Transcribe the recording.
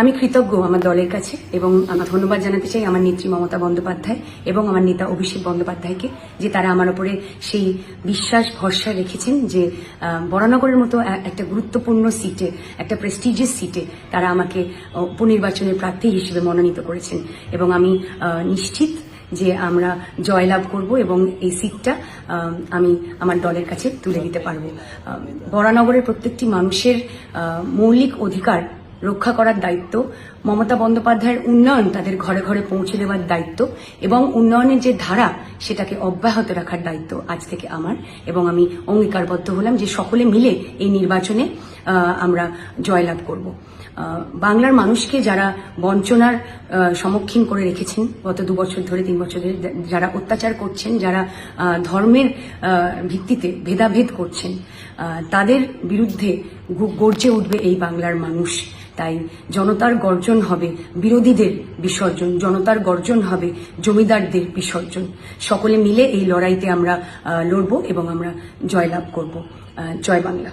আমি কৃতজ্ঞ আমার দলের কাছে এবং আমার ধন্যবাদ জানাতে চাই আমার নেত্রী মমতা বন্দ্যোপাধ্যায় এবং আমার নেতা অভিষেক বন্দ্যোপাধ্যায়কে যে তারা আমার উপরে সেই বিশ্বাস, ভরসা রেখেছেন যে বরানগরের মতো একটা গুরুত্বপূর্ণ সিটে একটা প্রেস্টিজিয়াস সিটে তারা আমাকে উপনির্বাচনের প্রার্থী হিসেবে মনোনীত করেছেন। এবং আমি নিশ্চিত যে আমরা জয়লাভ করব এবং এই সিটটা আমি আমার দলের কাছে তুলে দিতে পারব। বরানগরের প্রত্যেকটি মানুষের মৌলিক অধিকার রক্ষা করার দায়িত্ব, মমতা বন্দ্যোপাধ্যায়ের উন্নয়ন তাদের ঘরে ঘরে পৌঁছে দেওয়ার দায়িত্ব এবং উন্নয়নের যে ধারা, সেটাকে অব্যাহত রাখার দায়িত্ব আজ থেকে আমার এবং আমি অঙ্গীকারবদ্ধ হলাম যে সকলে মিলে এই নির্বাচনে আমরা জয়লাভ করব। বাংলার মানুষকে যারা বঞ্চনার সম্মুখীন করে রেখেছেন গত দু বছর ধরে, তিন বছর ধরে যারা অত্যাচার করছেন, যারা ধর্মের ভিত্তিতে ভেদাভেদ করছেন তাদের বিরুদ্ধে গর্জে উঠবে এই বাংলার মানুষ। তাই জনতার গর্জন হবে বিরোধীদের বিসর্জন, জনতার গর্জন হবে জমিদারদের বিসর্জন। সকলে মিলে এই লড়াইতে আমরা লড়ব এবং আমরা জয়লাভ করব। জয় বাংলা।